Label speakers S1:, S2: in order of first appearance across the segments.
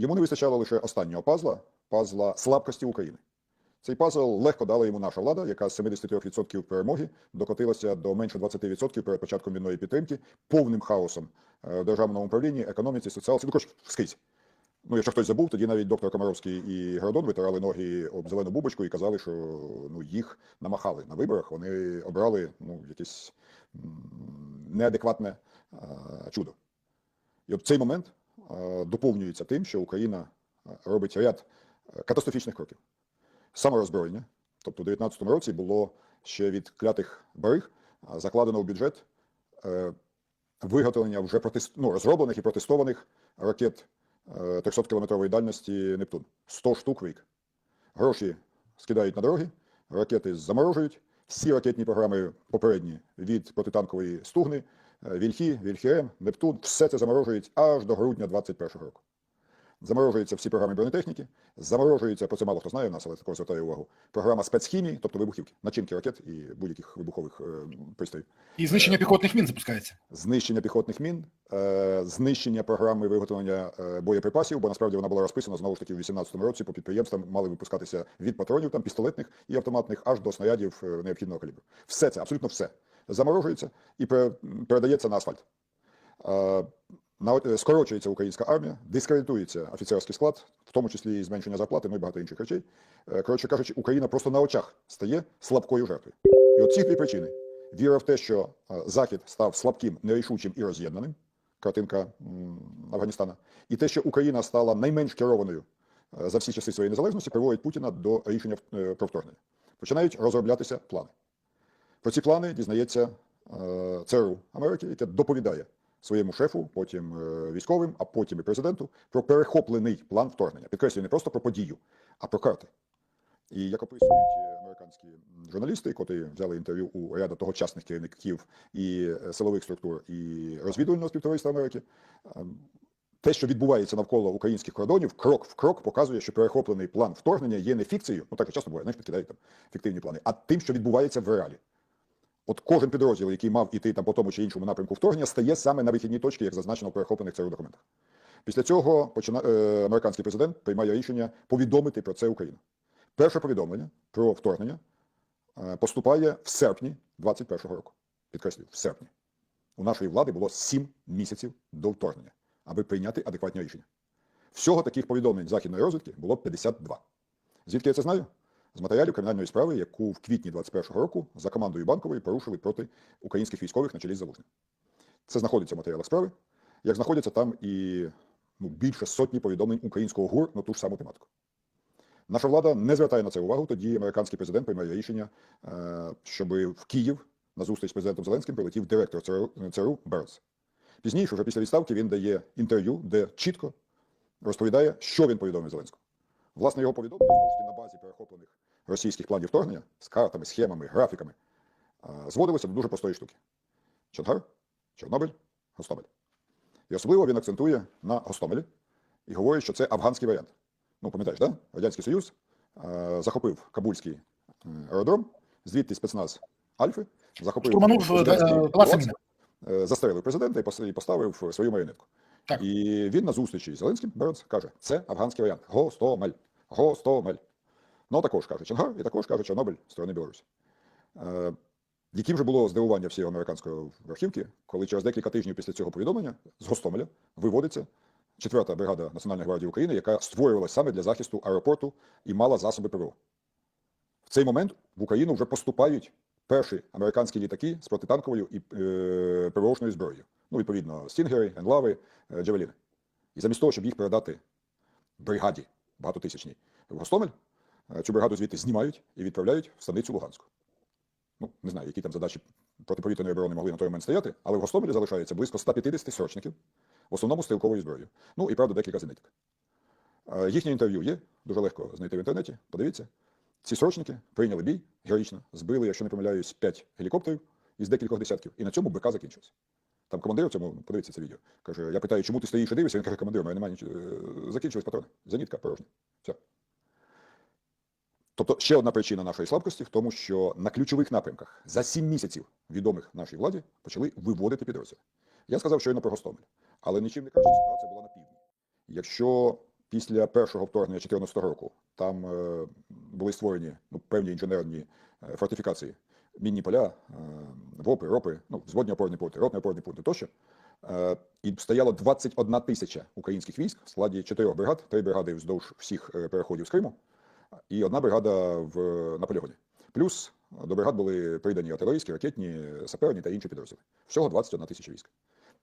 S1: йому не вистачало лише останнього пазла пазла слабкості України. Цей пазл легко дала йому наша влада, яка з 73% перемоги докотилася до менше 20% перед початком війної підтримки, повним хаосом е, в державному управлінні, економіці, соціалці, ну коротше, скрізь. Ну, якщо хтось забув, тоді навіть доктор Комаровський і Городон витирали ноги об зелену бубочку і казали, що ну, їх намахали на виборах, вони обрали ну, якесь неадекватне е, чудо. І от цей момент доповнюється тим, що Україна е, робить ряд е, катастрофічних кроків. Самороззброєння. Тобто у 2019 році було ще від клятих бариг е, закладено у бюджет е, виготовлення вже протис... ну, розроблених і протестованих ракет 300-кілометрової дальності Нептун. 100 штук в рік. Гроші скидають на дороги, ракети заморожують. Всі ракетні програми попередні від протитанкової стугни, е, Вільхі, Вільхіем, Нептун, все це заморожують аж до грудня 2021 року. Заморожуються всі програми бронетехніки, заморожується, про це мало хто знає в нас, але також звертаю увагу, програма спецхімії, тобто вибухівки, начинки ракет і будь-яких вибухових е, пристроїв.
S2: І знищення піхотних мін запускається.
S1: Знищення піхотних мін, е, знищення програми виготовлення е, боєприпасів, бо насправді вона була розписана знову ж таки в 2018 році по підприємствам мали випускатися від патронів, там пістолетних і автоматних, аж до снарядів е, необхідного калібру. Все це, абсолютно все, заморожується і передається на асфальт. Е, Скорочується українська армія, дискредитується офіцерський склад, в тому числі і зменшення зарплати, ну і багато інших речей. Е, Коротше кажучи, Україна просто на очах стає слабкою жертвою. І от ці дві причини: віра в те, що е, Захід став слабким, нерішучим і роз'єднаним, картинка Афганістана, і те, що Україна стала найменш керованою за всі часи своєї незалежності, приводить Путіна до рішення про вторгнення. Починають розроблятися плани. Про ці плани дізнається е, ЦРУ Америки, яке доповідає своєму шефу, потім е, військовим, а потім і президенту про перехоплений план вторгнення. Підкреслюю, не просто про подію, а про карти. І як описують е, американські журналісти, котрі взяли інтерв'ю у ряду тогочасних керівників і силових структур, і розвідувального співтовариства Америки, ем, те, що відбувається навколо українських кордонів, крок в крок показує, що перехоплений план вторгнення є не фікцією, ну так і часто буває, знаєш, підкидають там фіктивні плани, а тим, що відбувається в реалі. От кожен підрозділ, який мав іти там по тому чи іншому напрямку вторгнення, стає саме на вихідній точці, як зазначено в перехоплених ЦРУ документах. Після цього почина... е, американський президент приймає рішення повідомити про це Україну. Перше повідомлення про вторгнення е, поступає в серпні 21-го року. Підкреслюю, в серпні. У нашої влади було 7 місяців до вторгнення, аби прийняти адекватні рішення. Всього таких повідомлень західної розвідки було 52. Звідки я це знаю? З матеріалів кримінальної справи, яку в квітні 21-го року за командою банкової порушили проти українських військових на чолі з Залужним. Це знаходиться в матеріалах справи, як знаходяться там і ну, більше сотні повідомлень українського ГУР на ту ж саму тематику. Наша влада не звертає на це увагу. Тоді американський президент приймає рішення, е, щоб в Київ на зустріч з президентом Зеленським прилетів директор ЦРУ, Бернс. Пізніше, вже після відставки, він дає інтерв'ю, де чітко розповідає, що він повідомив Зеленському. Власне, його повідомлення на базі перехоплених російських планів вторгнення з картами, схемами, графіками зводилося до дуже простої штуки: Чонгар, Чорнобиль, Гостомель. І особливо він акцентує на Гостомелі і говорить, що це афганський варіант. Ну, пам'ятаєш, да? Радянський Союз е, захопив Кабульський аеродром, звідти спецназ Альфи, захопив
S2: Штурманув, е, е,
S1: е, застрелив президента і і поставив свою маріонетку.
S2: Так.
S1: І він на зустрічі з Зеленським Бернс каже, це афганський варіант. Гостомель. Гостомель. Ну, також каже Чонгар, і також каже Чорнобиль сторони Білорусі. Е, яким же було здивування всієї американської верхівки, коли через декілька тижнів після цього повідомлення з Гостомеля виводиться четверта бригада Національної гвардії України, яка створювалася саме для захисту аеропорту і мала засоби ПВО. В цей момент в Україну вже поступають перші американські літаки з протитанковою і е, ПВОшною зброєю. Ну, відповідно, Стінгери, Енлави, е, Джавеліни. І замість того, щоб їх передати бригаді багатотисячній в Гостомель, цю бригаду звідти знімають і відправляють в станицю Луганську. Ну, не знаю, які там задачі протиповітряної оборони могли на той момент стояти, але в Гостомелі залишається близько 150 срочників, в основному стрілковою зброєю. Ну і правда, декілька зениток. Їхнє інтерв'ю є, дуже легко знайти в інтернеті. Подивіться. Ці срочники прийняли бій героїчно, збили, якщо не помиляюсь, 5 гелікоптерів із декількох десятків, і на цьому БК закінчився. Там командир в цьому, подивіться це відео, каже: я питаю, чому ти стоїш і дивишся? Він каже, командир, у мене немає нічого. Е, Закінчились патрони. Зенітка порожня. Все. Тобто ще одна причина нашої слабкості в тому, що на ключових напрямках за 7 місяців відомих нашій владі почали виводити підрозділи. Я сказав щойно про Гостомель, але нічим не краще ситуація була на півдні. Якщо після першого вторгнення 2014 року там е, були створені ну, певні інженерні е, фортифікації, мінні поля, е, ВОПи, РОПи, ну, зводні опорні пункти, ротні опорні пункти тощо. Е, І стояло 21 тисяча українських військ в складі чотирьох бригад, три бригади вздовж всіх е, переходів з Криму і одна бригада в на полігоні. Плюс до бригад були придані артилерійські, ракетні, саперні та інші підрозділи. Всього 21 тисяча військ.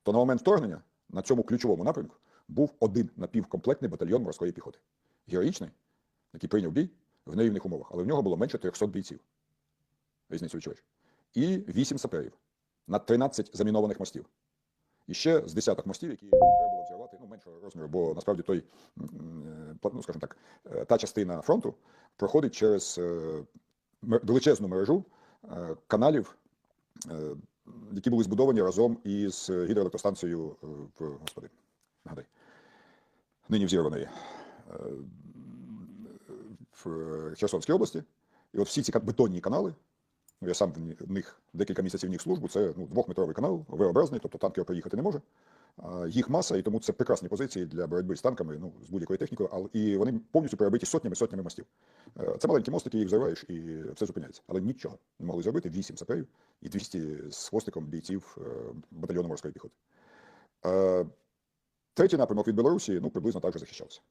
S1: То на момент вторгнення на цьому ключовому напрямку був один напівкомплектний батальйон морської піхоти. Героїчний, який прийняв бій в нерівних умовах, але в нього було менше 300 бійців. Різницю відчуваєш. І 8 саперів на 13 замінованих мостів. І ще з десяток мостів, які меншого розміру, бо насправді той, е, ну, скажімо так, е, та частина фронту проходить через е, величезну мережу каналів, які були збудовані разом із гідроелектростанцією в господи, нагадай, нині взірваної в Херсонській області. І от всі ці бетонні канали, ну я сам в них декілька місяців в них службу, це ну, двохметровий канал, V-образний, тобто танк його проїхати не може. Їх маса, і тому це прекрасні позиції для боротьби з танками, ну, з будь-якою технікою, але і вони повністю перебиті сотнями сотнями мостів. Е, Це маленькі мостики, їх взриваєш і все зупиняється. Але нічого не могли зробити 8 саперів і 200 з хвостиком бійців е, батальйону морської піхоти. Е, Третій напрямок від Білорусі ну, приблизно так же захищався.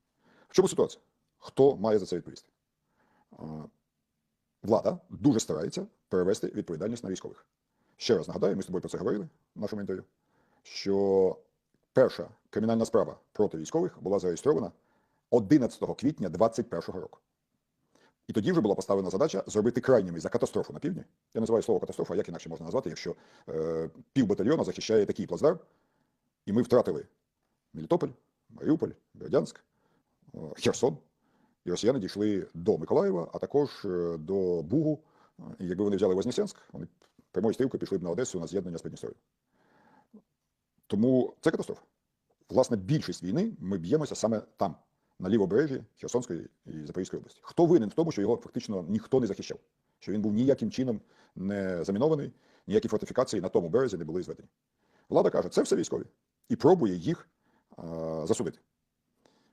S1: В чому ситуація? Хто має за це відповісти? Влада дуже старається перевести відповідальність на військових. Ще раз нагадаю, ми з тобою про це говорили в нашому інтерв'ю, що перша кримінальна справа проти військових була зареєстрована 11 квітня 2021 року. І тоді вже була поставлена задача зробити крайніми за катастрофу на півдні. Я називаю слово катастрофа, як інакше можна назвати, якщо е, пів батальйона захищає такий плацдарм, і ми втратили Мелітополь, Маріуполь, Бердянськ, е, Херсон. І росіяни дійшли до Миколаєва, а також е, до Бугу. І якби вони взяли Вознесенськ, вони прямою стрілкою пішли б на Одесу на з'єднання з Придністров'ям. Тому це катастрофа. Власне, більшість війни ми б'ємося саме там, на лівобережжі Херсонської і Запорізької області. Хто винен в тому, що його фактично ніхто не захищав? Що він був ніяким чином не замінований, ніякі фортифікації на тому березі не були зведені. Влада каже, це все військові, і пробує їх а, засудити.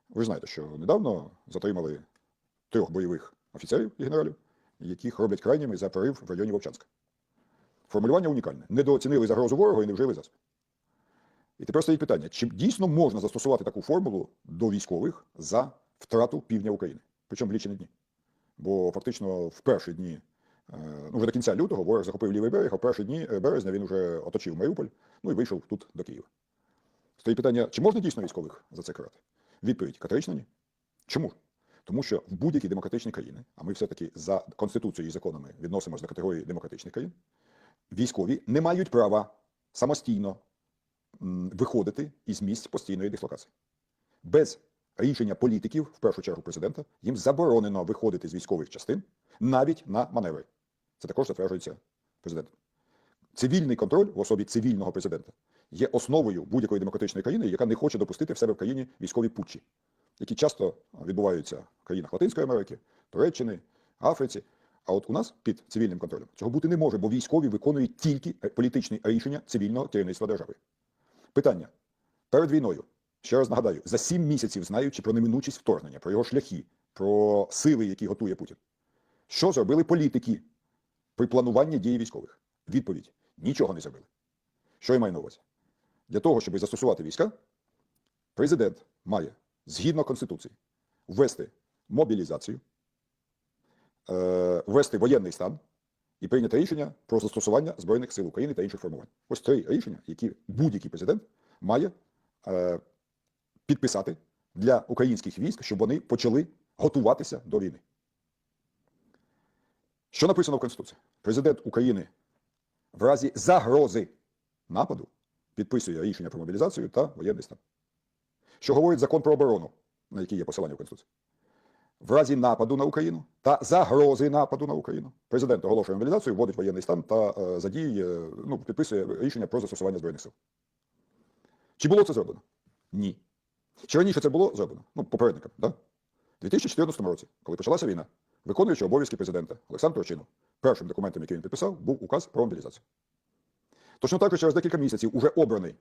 S1: Ви ж знаєте, що недавно затримали трьох бойових офіцерів і генералів, яких роблять крайніми за прорив в районі Вовчанська. Формулювання унікальне. Недооцінили загрозу ворога і не вжили засіб. І тепер стоїть питання: чи дійсно можна застосувати таку формулу до військових за втрату півдня України? Причому в лічені дні. Бо фактично в перші дні, е, ну вже до кінця лютого, ворог захопив лівий берег, а в перші дні е, березня він вже оточив Маріуполь, ну і вийшов тут до Києва. Стоїть питання, чи можна дійсно військових за це карати? Відповідь категорично ні. Чому? Тому що в будь-якій демократичній країні, а ми все-таки за конституцією і законами відносимося до категорії демократичних країн, військові не мають права самостійно виходити із місць постійної дислокації. Без рішення політиків, в першу чергу президента, їм заборонено виходити з військових частин навіть на маневри. Це також затверджується президентом. Цивільний контроль в особі цивільного президента є основою будь-якої демократичної країни, яка не хоче допустити в себе в країні військові путчі, які часто відбуваються в країнах Латинської Америки, Туреччини, Африці. А от у нас під цивільним контролем цього бути не може, бо військові виконують тільки е, політичні рішення цивільного керівництва держави. Питання перед війною. Ще раз нагадаю, за сім місяців знаючи про неминучість вторгнення, про його шляхи, про сили, які готує Путін. Що зробили політики при плануванні дії військових? Відповідь: нічого не зробили. Що я маю на увазі? Для того, щоб застосувати війська, президент має згідно Конституції ввести мобілізацію, е, ввести воєнний стан і прийняти рішення про застосування Збройних сил України та інших формувань. Ось три рішення, які будь-який президент має е, підписати для українських військ, щоб вони почали готуватися до війни. Що написано в Конституції? Президент України в разі загрози нападу підписує рішення про мобілізацію та воєнний стан. Що говорить закон про оборону, на який є посилання в Конституції? В разі нападу на Україну та загрози нападу на Україну президент оголошує мобілізацію, вводить воєнний стан та е, задіює, е, ну, підписує рішення про застосування збройних сил. Чи було це зроблено? Ні. Чи раніше це було зроблено? Ну, попередникам, да? У 2014 році, коли почалася війна, виконуючи обов'язки президента Олександр Турчинов, першим документом, який він підписав, був указ про мобілізацію. Точно так же через декілька місяців уже обраний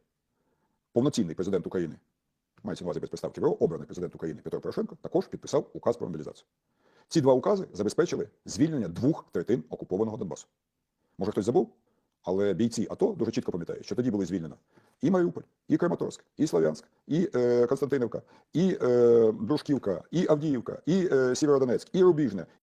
S1: повноцінний президент України мається на увазі без приставки ВРО, обраний президент України Петро Порошенко, також підписав указ про мобілізацію. Ці два укази забезпечили звільнення двох третин окупованого Донбасу. Може хтось забув? Але бійці АТО дуже чітко пам'ятають, що тоді були звільнено і Маріуполь, і Краматорськ, і Слов'янськ, і е, Константинівка, і е, Дружківка, і Авдіївка, і е, Сєвєродонецьк, і Рубіжне,